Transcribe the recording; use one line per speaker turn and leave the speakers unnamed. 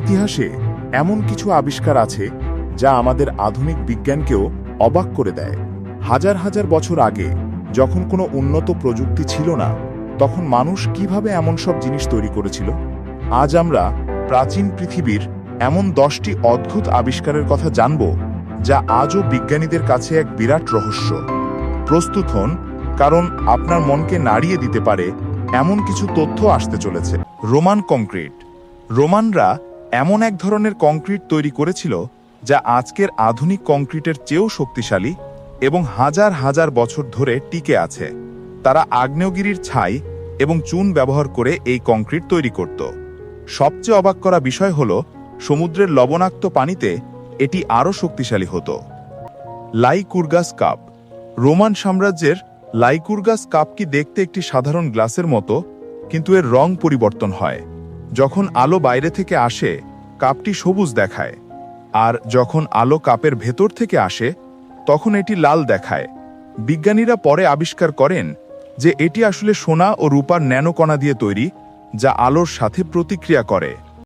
ইতিহাসে এমন কিছু আবিষ্কার আছে যা আমাদের আধুনিক বিজ্ঞানকেও অবাক করে দেয়। হাজার হাজার বছর আগে যখন কোনো উন্নত প্রযুক্তি ছিল না, তখন মানুষ কীভাবে এমন সব জিনিস তৈরি করেছিল? আজ আমরা প্রাচীন পৃথিবীর এমন দশটি অদ্ভুত আবিষ্কারের কথা জানব যা আজও বিজ্ঞানীদের কাছে এক বিরাট রহস্য। প্রস্তুত হন, কারণ আপনার মনকে নাড়িয়ে দিতে পারে এমন কিছু তথ্য আসতে চলেছে। Roman concrete. রোমানরা এমন এক ধরনের কংক্রিট তৈরি করেছিল যা আজকের আধুনিক কংক্রিটের চেয়েও শক্তিশালী এবং হাজার হাজার বছর ধরে টিকে আছে। তারা আগ্নেয়গিরির ছাই এবং চুন ব্যবহার করে এই কংক্রিট তৈরি করত। সবচেয়ে অবাক করা বিষয় হল, সমুদ্রের লবণাক্ত পানিতে এটি আরও শক্তিশালী হতো। Lycurgus cup. রোমান সাম্রাজ্যের লাইকুরগাস কাপ কি দেখতে একটি সাধারণ গ্লাসের মতো, কিন্তু এর রং পরিবর্তন হয়। যখন আলো বাইরে থেকে আসে, কাপটি সবুজ দেখায়। আর যখন আলো কাপের ভেতর থেকে আসে, তখন এটি লাল দেখায়। বিজ্ঞানীরা পরে আবিষ্কার করেন যে এটি আসলে সোনা ও রূপার ন্যানোকণা দিয়ে তৈরি, যা আলোর সাথে প্রতিক্রিয়া করে।